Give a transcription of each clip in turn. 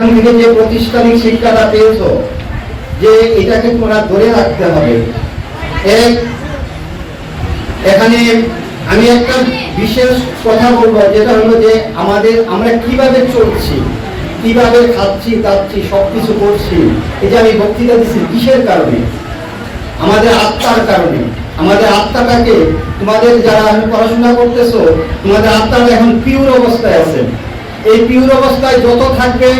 থেকে যে প্রতিষ্ঠানিক শিক্ষাটা পেয়েছ, যে এটাকে তোমরা ধরে রাখতে হবে। এখানে আমি একটা বিশেষ কথা বলব, যেটা হলো যে আমাদের, আমরা কীভাবে চলছি, কীভাবে খাচ্ছি সব কিছু করছি, এই যে আমি বক্তৃতা দিচ্ছি, কিসের কারণে? আমাদের আত্মার কারণে। আমাদের আত্মাটাকে, তোমাদের যারা পড়াশোনা করতেছো, তোমাদের আত্মাটা এখন পিওর অবস্থায় আছে। এই পিওর অবস্থায় যত থাকবে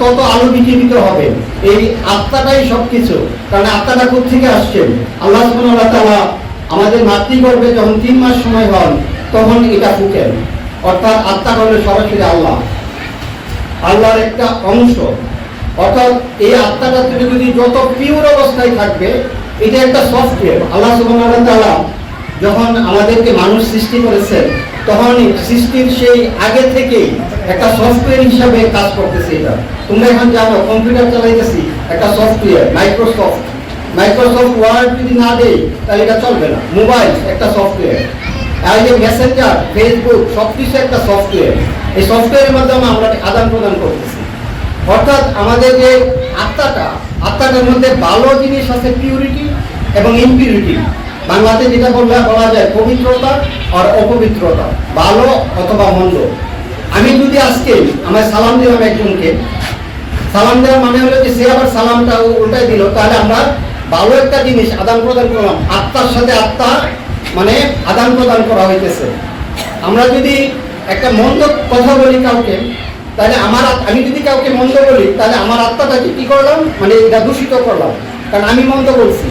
তত আলো বিকিরিত হবে। এই আত্মাটাই সবকিছু। কারণ আত্মাটা থেকে আসছে? আল্লাহ তাআলা আমাদের মাতৃগর্ভে যখন তিন মাস সময় হন, তখন এটা ফুটেন অর্থাৎ আত্মা হলো সরাসরি আল্লাহ। আল্লাহর একটা অংশ। অর্থাৎ এই আত্মাটা তুমি যদি যত পিওর অবস্থায় থাকবে, এটা একটা সফটওয়্যার আল্লাহ সুবহানাহু তাআলা যখন আমাদেরকে মানুষ সৃষ্টি করেছেন তখন সৃষ্টির সেই আগে থেকেই একটা সফটওয়্যার হিসাবে কাজ করতেছে এটা। তোমরা এখন জানো কম্পিউটার চালাইতেছি একটা সফটওয়্যার মাইক্রোসফট মাইক্রোসফট ওয়ার্ড যদি না দেয় তাহলে এটা চলবে না। মোবাইল একটা সফটওয়্যার আর যে মেসেঞ্জার ফেসবুক সব কিছু একটা সফটওয়্যার এই সফটওয়্যারের মাধ্যমে আমরা আদান প্রদান করতেছি। অর্থাৎ আমাদের যে আত্মাটা, আত্মাটার মধ্যে ভালো জিনিস আছে পিউরিটি এবং ইমপিউরিটি বাংলাতে যেটা বললে বলা যায় পবিত্রতা আর অপবিত্রতা, ভালো অথবা মন্দ। আমি যদি আজকে আমার সালাম দিলাম একজনকে, সালাম দেওয়ার মানে হলো যে সে আবার সালামটা উল্টাই দিল, তাহলে আমরা ভালো একটা জিনিস আদান প্রদান করলাম। আত্মার সাথে আত্মা মানে আদান প্রদান করা হইতেছে। আমরা যদি একটা মন্দ কথা বলি কাউকে, তাহলে আমার আমি যদি কাউকে মন্দ বলি, তাহলে আমার আত্মাটাকে কি করলাম? মানে এটা দূষিত করলাম। কারণ আমি মন্দ বলছি।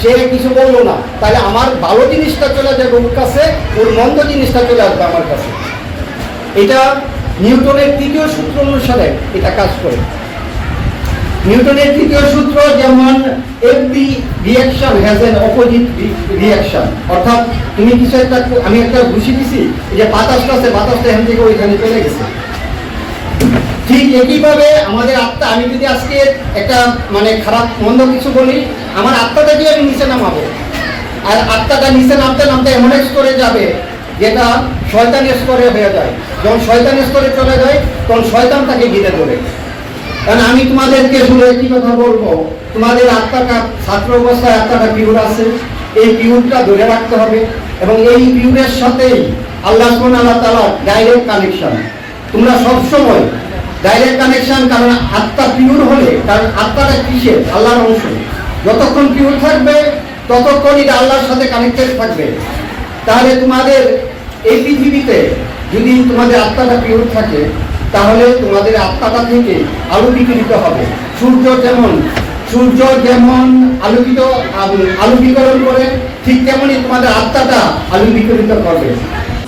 সে কিছু বলল না। তাহলে আমার ভালো জিনিসটা চলে যাবে ওর কাছে ওর মন্দ জিনিসটা চলে আসবে আমার কাছে। এটা নিউটনের তৃতীয় সূত্র অনুসারে এটা কাজ করে। নিউটনের তৃতীয় সূত্র যেমন every reaction has an opposite reaction অর্থাৎ তুমি কিছু একটা আমি একটা ঘুষি দিছি যে বাতাসটা আছে, বাতাসটা এখান থেকে ওইখানে চলে গেছে। ঠিক একইভাবে আমাদের আত্মা, আমি যদি আজকে একটা মানে খারাপ, মন্দ কিছু বলি, আমার আত্মাটা আত্মাটাকে আমি নিচে নামাবো। আর আত্মাটা নিচে নামতে নামতে এমন এক স্তরে যাবে যেটা শয়তান স্তরে হয়ে যায়। যখন শয়তান স্তরে চলে যায়, তখন শয়তান তাকে ঘিরে ধরে। কারণ আমি তোমাদেরকে শুনে একটি কথা বলব, তোমাদের আত্মাটা ছাত্র অবস্থায় আত্মাটা পিউর আছে। এই পিউরটা ধরে রাখতে হবে এবং এই পিউরের সাথেই আল্লাহ আল্লাহ তালা ডাইরেক্ট কানেকশন তোমরা সব সময় ডাইরেক্ট কানেকশন কারণ আত্মা পিউর হলে, কারণ আত্মাটা কিসের? আল্লাহর অংশ। যতক্ষণ পিউর থাকবে ততক্ষণ এটা আল্লাহর সাথে কানেক্টেড থাকবে। তাহলে তোমাদের এই পৃথিবীতে যদি তোমাদের আত্মাটা পিওর থাকে, তাহলে তোমাদের আত্মাটা থেকে আলো বিকিরিত হবে। সূর্য যেমন সূর্য যেমন আলোকিত আলো- আলো বিকরণ করে, ঠিক তেমনই তোমাদের আত্মাটা আলো বিকরিত করবে।